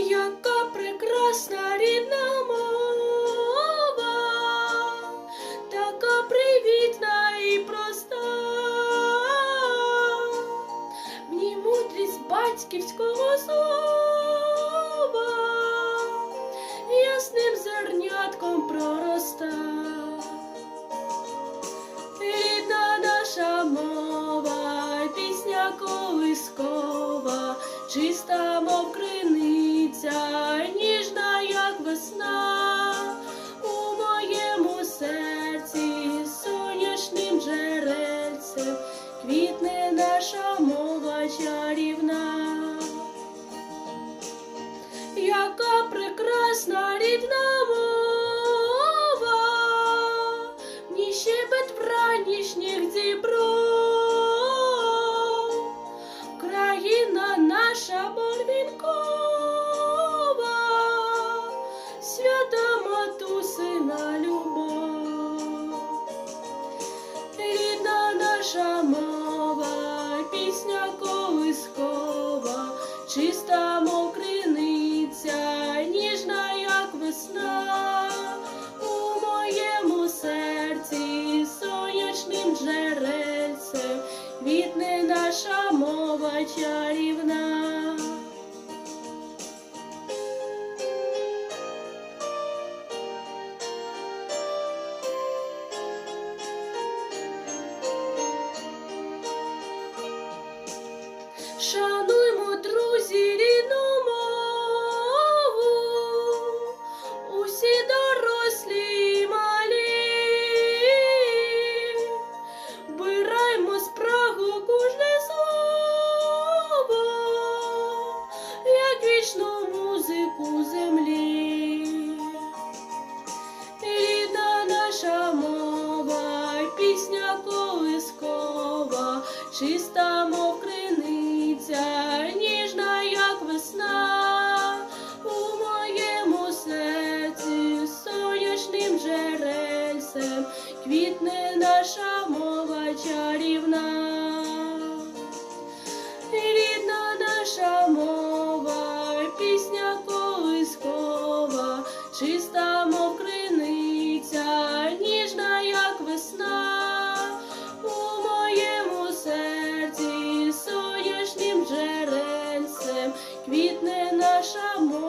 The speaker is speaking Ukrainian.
яка прекрасна рідна мова, така привітна і проста, мені мудрість батьківського слова, ясним зернятком пророста. Рідна наша мова, пісня колискова, чиста мов криниця, ніжна, як весна, у моєму серці сонячним джерельцем квітне наша мова чарівна. Яка прекрасна рідна мова, ні щебет вранішніх пісня колискова, чиста мов криниця, ніжна, як весна, у моєму серці сонячним джерельцем вітне наша мова чарівна. Шануймо, друзі, рідну мову, усі дорослі й малі, вбираймо з прагу кожне слово, як вічну музику землі. Рідна наша мова, пісня колискова, чиста, мов серця, ніжна, як весна, у моєму серці сонячним жерельцем квітне наша мова чарівна, рідна наша мова, пісня колискова. квітне наша мова.